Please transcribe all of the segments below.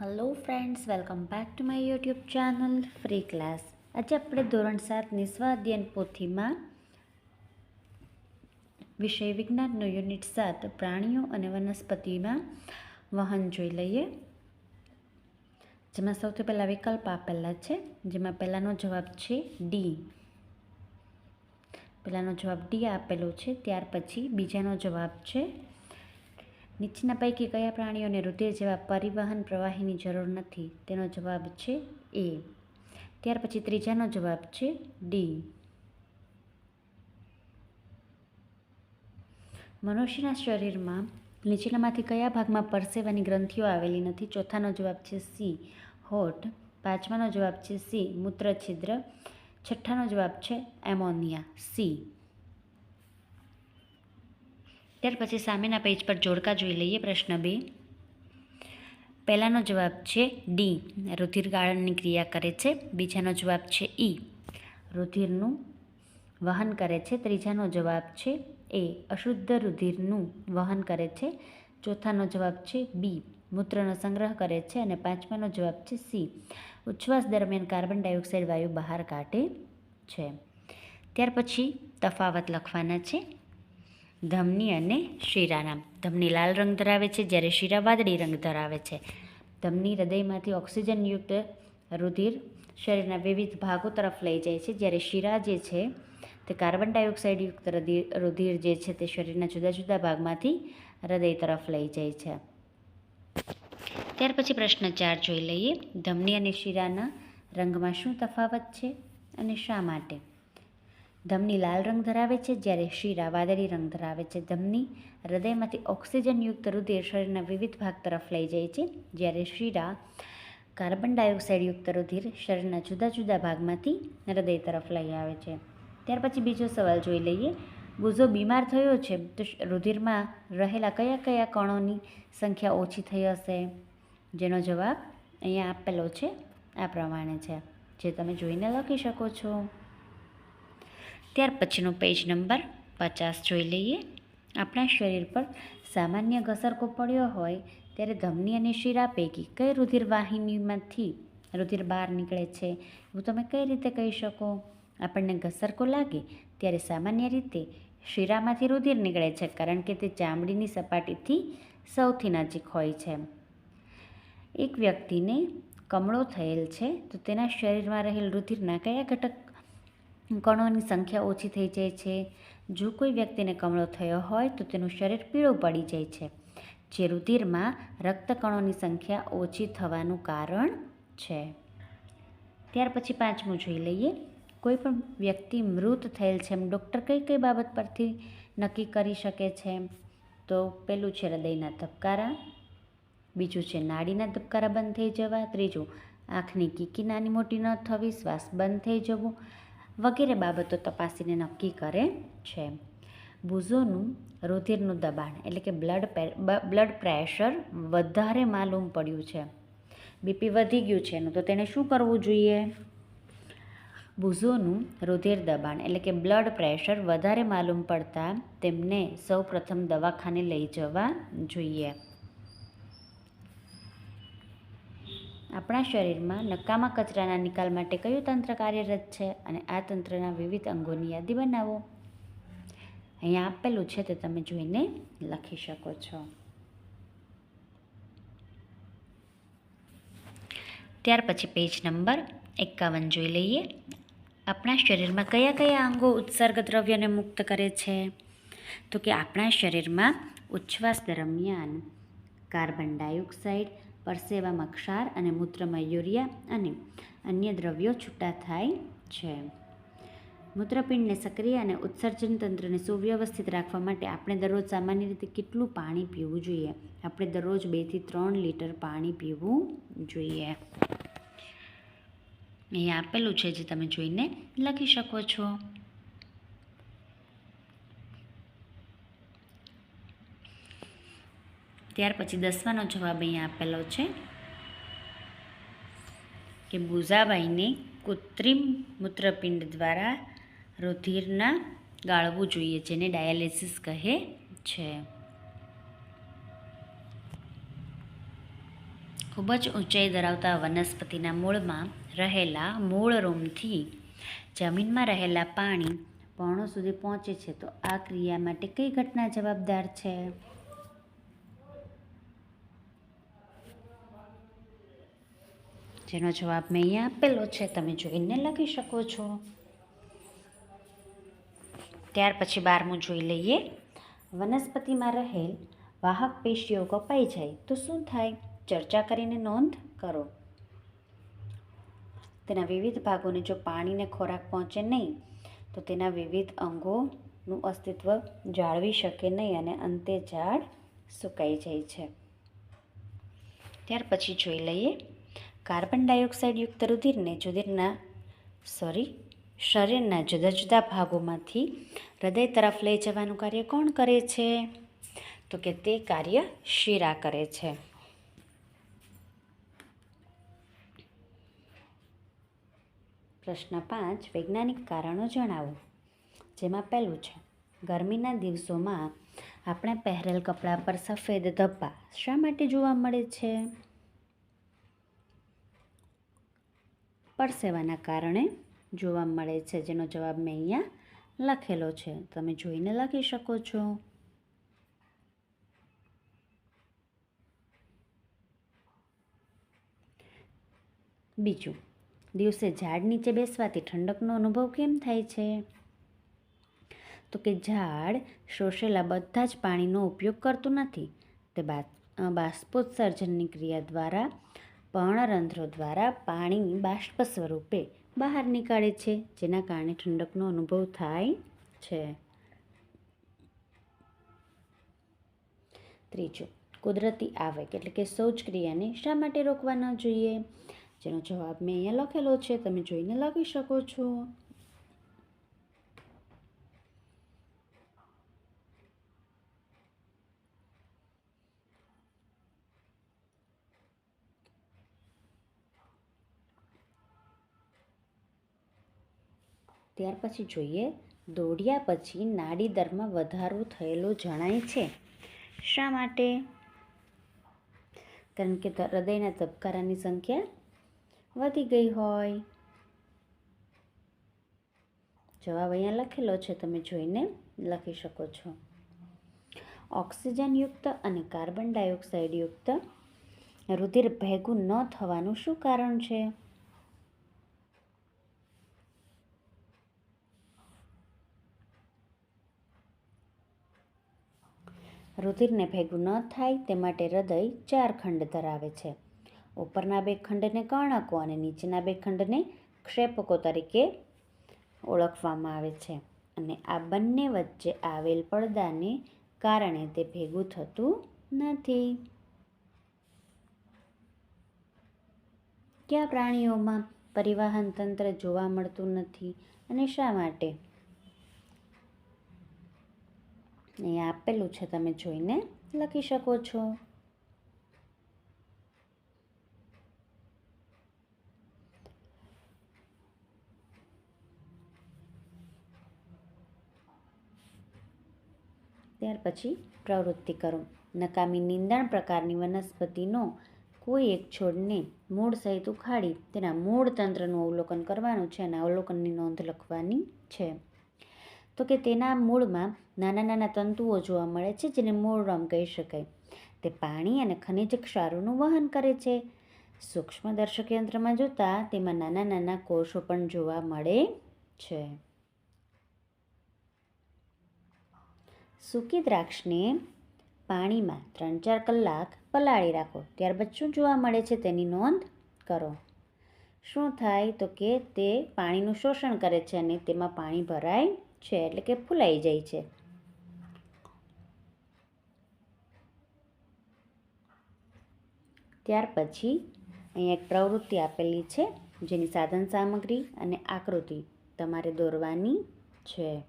Hello friends welcome back to my YouTube channel free class આજે આપણે ધોરણ સાતની સ્વાધ્યન પોથીમાં વિષય વિજ્ઞાનનો યુનિટ સાત, પ્રાણીઓ અને વનસ્પતિમાં વહન જોઈ લઈએ. જેમાં સૌથી પહેલાં વિકલ્પ આપેલા છે, જેમાં પહેલાંનો જવાબ છે ડી પહેલાંનો જવાબ ડી આપેલો છે, ત્યાર પછી બીજાનો જવાબ છે નીચેના પૈકી કયા પ્રાણીઓને રુધિર જેવા પરિવહન પ્રવાહીની જરૂર નથી? તેનો જવાબ છે એ. ત્યાર પછી ત્રીજાનો જવાબ છે ડી. મનુષ્યના શરીરમાં નીચેનામાંથી કયા ભાગમાં પરસેવાની ગ્રંથિઓ આવેલી નથી? ચોથાનો જવાબ છે સી. હોઠ. પાંચમાનો જવાબ છે સી. મૂત્ર છિદ્ર છઠ્ઠાનો જવાબ છે એમોનિયા. સી. ત્યાર પછી સામેના પેજ પર જોડકા જોઈ લઈએ, પ્રશ્ન બે. પહેલાંનો જવાબ છે ડી રુધિર ગાળણની ક્રિયા કરે છે. બીજાનો જવાબ છે ઈ રુધિરનું વહન કરે છે. ત્રીજાનો જવાબ છે એ અશુદ્ધ રુધિરનું વહન કરે છે. ચોથાનો જવાબ છે બી મૂત્રનો સંગ્રહ કરે છે. અને પાંચમાનો જવાબ છે સી ઉચ્છ્વાસ દરમિયાન કાર્બન ડાયોક્સાઇડ વાયુ બહાર કાઢે છે. ત્યાર પછી તફાવત લખવાના છે. ધમની અને શિરાના. ધમની લાલ રંગ ધરાવે છે, જ્યારે શીરા વાદળી રંગ ધરાવે છે. ધમની હૃદયમાંથી ઓક્સિજનયુક્ત રુધિર શરીરના વિવિધ ભાગો તરફ લઈ જાય છે. જ્યારે શિરા જે છે, તે કાર્બન ડાયોક્સાઇડયુક્ત રુધિર જે છે, તે શરીરના જુદા જુદા ભાગમાંથી હૃદય તરફ લઈ જાય છે. ત્યાર પછી પ્રશ્ન ચાર જોઈ લઈએ. ધમની અને શીરાના રંગમાં શું તફાવત છે અને શા માટે? ધમની લાલ રંગ ધરાવે છે, જ્યારે શીરા વાદળી રંગ ધરાવે છે. ધમની હૃદયમાંથી ઓક્સિજનયુક્ત રુધિર શરીરના વિવિધ ભાગ તરફ લઈ જાય છે, જ્યારે શીરા કાર્બન ડાયોક્સાઇડયુક્ત રુધિર શરીરના જુદા જુદા ભાગમાંથી હૃદય તરફ લઈ આવે છે. ત્યાર પછી બીજો સવાલ જોઈ લઈએ. ગુઝો બીમાર થયો છે, તો રુધિરમાં રહેલા કયા કયા કણોની સંખ્યા ઓછી થઈ હશે? જેનો જવાબ અહીંયા આપેલો છે, આ પ્રમાણે છે. જે તમે જોઈને લખી શકો છો. ત્યાર પછીનો પેજ નંબર પચાસ જોઈ લઈએ. આપણા શરીર પર સામાન્ય ઘસરકો પડ્યો હોય ત્યારે ધમની અને શીરા પૈકી કઈ રુધિર વાહિનીમાંથી રુધિર બહાર નીકળે છે? એવું તમે કઈ રીતે કહી શકો? આપણને ઘસરકો લાગે ત્યારે સામાન્ય રીતે શીરામાંથી રુધિર નીકળે છે કારણ કે તે ચામડીની સપાટીથી સૌથી નજીક હોય છે. એક વ્યક્તિને કમળો થયેલ છે તો તેના શરીરમાં રહેલ રુધિરના કયા ઘટક કણોની સંખ્યા ઓછી થઈ જાય છે. જો કોઈ વ્યક્તિને કમળો થયો હોય તો તેનું શરીર પીળું પડી જાય છે, જે રુધિરમાં રક્તકણોની સંખ્યા ઓછી થવાનું કારણ છે. ત્યાર પછી પાંચમું જોઈ લઈએ. કોઈ પણ વ્યક્તિ મૃત થયેલ છે એમ ડૉક્ટર કઈ કઈ બાબત પરથી નક્કી કરી શકે છે? તો પેલું છે હૃદયના ધબકારા, બીજું છે નાડીના ધબકારા બંધ થઈ જવા, ત્રીજું આંખની કીકી નાની મોટી ન થવી, શ્વાસ બંધ થઈ જવું વગેરે બાબતો તપાસીને નક્કી કરે છે. બુઝોનું રુધિરનું દબાણ એટલે કે બ્લડ બ્લડ પ્રેશર વધારે માલુમ પડ્યું છે. બીપી વધી ગયું છે એનું, તો તેણે શું કરવું જોઈએ? બુઝોનું રુધિર દબાણ એટલે કે બ્લડ પ્રેશર વધારે માલુમ પડતા તેમને સૌ પ્રથમ દવાખાને લઈ જવા જોઈએ. આપણા શરીરમાં નકામા કચરાના નિકાલ માટે કયું તંત્ર કાર્યરત છે અને આ તંત્રના વિવિધ અંગોની યાદી બનાવો. અહીંયા આપેલું છે તે તમે જોઈને લખી શકો છો. ત્યાર પછી પેજ નંબર એકાવન જોઈ લઈએ. આપણા શરીરમાં કયા કયા અંગો ઉત્સર્ગ દ્રવ્યને મુક્ત કરે છે? તો કે આપણા શરીરમાં ઉચ્છવાસ દરમિયાન કાર્બન ડાયોક્સાઇડ પરસેવામાં ક્ષાર અને મૂત્રમાં યુરિયા અને અન્ય દ્રવ્યો છૂટા થાય છે. મૂત્રપિંડને સક્રિય અને ઉત્સર્જન તંત્રને સુવ્યવસ્થિત રાખવા માટે આપણે દરરોજ સામાન્ય રીતે કેટલું પાણી પીવું જોઈએ? આપણે દરરોજ બેથી ત્રણ લીટર પાણી પીવું જોઈએ. અહીંયા આપેલું છે જે તમે જોઈને લખી શકો છો. ત્યાર પછી દસવાનો જવાબ અહીંયા આપેલો છે કે બુઝાબાઈને કૃત્રિમ મૂત્રપિંડ દ્વારા રુધિરના ગાળવું જોઈએ, જેને ડાયાલિસિસ કહે છે. ખૂબ જ ઊંચાઈ ધરાવતા વનસ્પતિના મૂળમાં રહેલા મૂળ રૂમથી જમીનમાં રહેલા પાણી પર્ણો સુધી પહોંચે છે. તો આ ક્રિયા માટે કઈ ઘટના જવાબદાર છે? જેનો જવાબ મેં અહીંયા આપેલો છે, તમે જોઈને લખી શકો છો. ત્યાર પછી બારમું જોઈ લઈએ. વનસ્પતિમાં રહેલ વાહક પેશીઓ કપાઈ જાય તો શું થાય? ચર્ચા કરીને નોંધ કરો. તેના વિવિધ ભાગોને જો પાણીને ખોરાક પહોંચે નહીં, તો તેના વિવિધ અંગોનું અસ્તિત્વ જાળવી શકે નહીં અને અંતે ઝાડ સુકાઈ જાય છે. ત્યાર પછી જોઈ લઈએ. કાર્બન ડાયોક્સાઇડ યુક્ત રુધિરને રુધિરના સોરી, શરીરના જુદા જુદા ભાગોમાંથી હૃદય તરફ લઈ જવાનું કાર્ય કોણ કરે છે? તો કે તે કાર્ય શીરા કરે છે. પ્રશ્ન પાંચ, વૈજ્ઞાનિક કારણો જણાવો, જેમાં પહેલું છે, ગરમીના દિવસોમાં આપણે પહેરેલ કપડાં પર સફેદ ધબ્બા શા માટે જોવા મળે છે? પરસેવાના કારણે જોવા મળે છે, જેનો જવાબ મેં અહીંયા લખેલો છે. તમે જોઈને લખી શકો છો. બીજું, દિવસે ઝાડ નીચે બેસવાથી ઠંડકનો અનુભવ કેમ થાય છે? તો કે ઝાડ શોષેલા બધા જ પાણીનો ઉપયોગ કરતું નથી. તે બાષ્પોત્સર્જનની ક્રિયા દ્વારા પર્ણરંધ્રો દ્વારા પાણી બાષ્પ સ્વરૂપે બહાર નીકાળે છે, જેના કારણે ઠંડકનો અનુભવ થાય છે. ત્રીજું, કુદરતી આવક એટલે કે શૌચક્રિયાને શા માટે રોકવા ન જોઈએ? જેનો જવાબ મેં અહીંયા લખેલો છે, તમે જોઈને લખી શકો છો. ત્યાર પછી જોઈએ, દોડ્યા પછી નાડી દરમાં વધારો થયેલો જણાય છે. શા માટે? કારણ કે હૃદયના ધબકારાની સંખ્યા વધી ગઈ હોય. જવાબ અહીંયા લખેલો છે, તમે જોઈને લખી શકો છો. ઓક્સિજનયુક્ત અને કાર્બન ડાયોક્સાઇડ યુક્ત રુધિર ભેગું ન થવાનું શું કારણ છે? રુધિરને ભેગું ન થાય તે માટે હૃદય ચાર ખંડ ધરાવે છે. ઉપરના બે ખંડને કર્ણકો અને નીચેના બે ખંડને ક્ષેપકો તરીકે ઓળખવામાં આવે છે અને આ બંને વચ્ચે આવેલ પડદાને કારણે તે ભેગું થતું નથી. કયા પ્રાણીઓમાં પરિવહન તંત્ર જોવા મળતું નથી અને શા માટે? અહીંયા આપેલું છે, તમે જોઈને લખી શકો છો. ત્યાર પછી પ્રવૃત્તિ કરો. નકામી નિંદણ પ્રકારની વનસ્પતિનો કોઈ એક છોડને મૂળ સહિત ઉખાડી તેના મૂળ તંત્રનું અવલોકન કરવાનું છે અને અવલોકનની નોંધ લખવાની છે. તો કે તેના મૂળમાં નાના નાના તંતુઓ જોવા મળે છે જેને મૂળરમ કહી શકાય. તે પાણી અને ખનિજ ક્ષારોનું વહન કરે છે. સૂક્ષ્મદર્શક યંત્રમાં જોતાં તેમાં નાના નાના કોષો પણ જોવા મળે છે. સૂકી દ્રાક્ષને પાણીમાં ત્રણ ચાર કલાક પલાળી રાખો. ત્યારબાદ શું જોવા મળે છે તેની નોંધ કરો. શું થાય તો કે તે પાણીનું શોષણ કરે છે અને તેમાં પાણી ભરાય છે, એટલે કે ફૂલાઈ જાય છે. ત્યાર પછી અહીંયા એક પ્રવૃત્તિ આપેલી છે, જેની સાધન સામગ્રી અને આકૃતિ તમારે દોરવાની છે.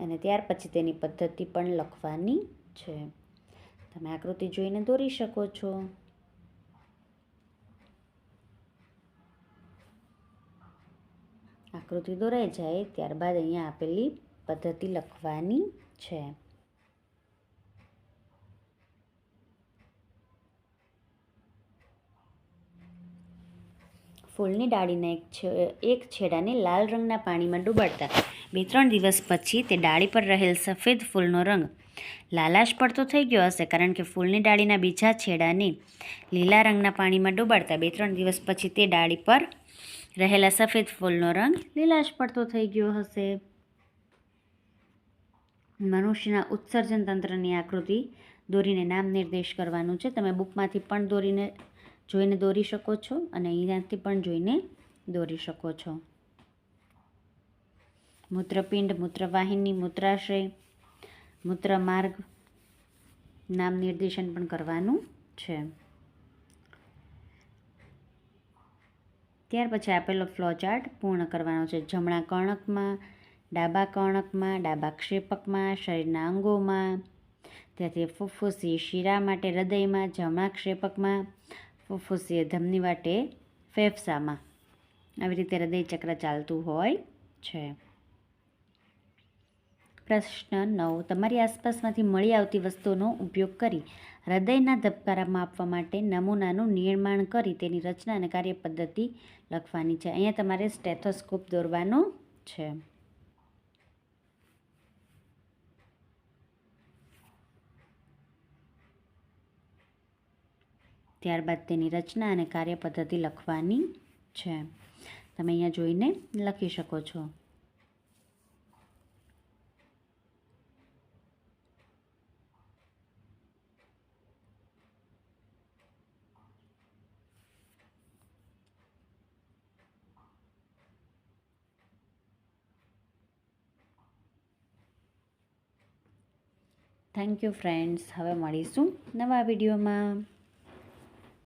અને ત્યાર પછી તેની પદ્ધતિ પણ લખવાની છે. તમે આકૃતિ જોઈને દોરી શકો છો. આકૃતિ દોરાઈ જાય ત્યારબાદ અહીંયા આપેલી પદ્ધતિ લખવાની છે. ફૂલની ડાળીના એક એક છેડાને લાલ રંગના પાણીમાં ડૂબાડતા બે ત્રણ દિવસ પછી તે ડાળી પર રહેલ સફેદ ફૂલનો રંગ લાલાશ પડતો થઈ ગયો હશે કારણ કે ફૂલની ડાળીના બીજા છેડાને લીલા રંગના પાણીમાં ડૂબાડતા બે ત્રણ દિવસ પછી તે ડાળી પર રહેલા સફેદ ફૂલનો રંગ લીલાશ પડતો થઈ ગયો હશે. મનુષ્યના ઉત્સર્જન તંત્રની આકૃતિ દોરીને નામ નિર્દેશ કરવાનું છે. તમે બુકમાંથી પણ દોરીને જોઈને દોરી શકો છો અને અહીંયાથી પણ જોઈને દોરી શકો છો. મૂત્રપિંડ, મૂત્રવાહિની મૂત્રાશય મૂત્રમાર્ગ નામ નિર્દેશન પણ કરવાનું છે. ત્યાર પછી આપેલો ફ્લો ચાર્ટ પૂર્ણ કરવાનો છે. જમણા કર્ણકમાં, ડાબા કર્ણકમાં, ડાબા ક્ષેપકમાં, શરીરના અંગોમાં. ત્યાંથી ફુફ્ફુસી શીરા માટે હૃદયમાં, જમણા ક્ષેપકમાં ફુફ્ફુસીએ ધમની વાટે ફેફસામાં. આવી રીતે હૃદય ચક્ર ચાલતું હોય છે. પ્રશ્ન નવ. તમારી આસપાસમાંથી મળી આવતી વસ્તુઓનો ઉપયોગ કરી હૃદયના ધબકારા માપવા માટે નમૂનાનું નિર્માણ કરી તેની રચના અને કાર્યપદ્ધતિ લખવાની છે. અહીંયા તમારે સ્ટેથોસ્કોપ દોરવાનો છે. ત્યારબાદ તેની રચના અને કાર્યપદ્ધતિ લખવાની છે. તમે અહીંયા જોઈને લખી શકો છો. Thank you friends. હવે મળીશું નવા વિડીયોમાં.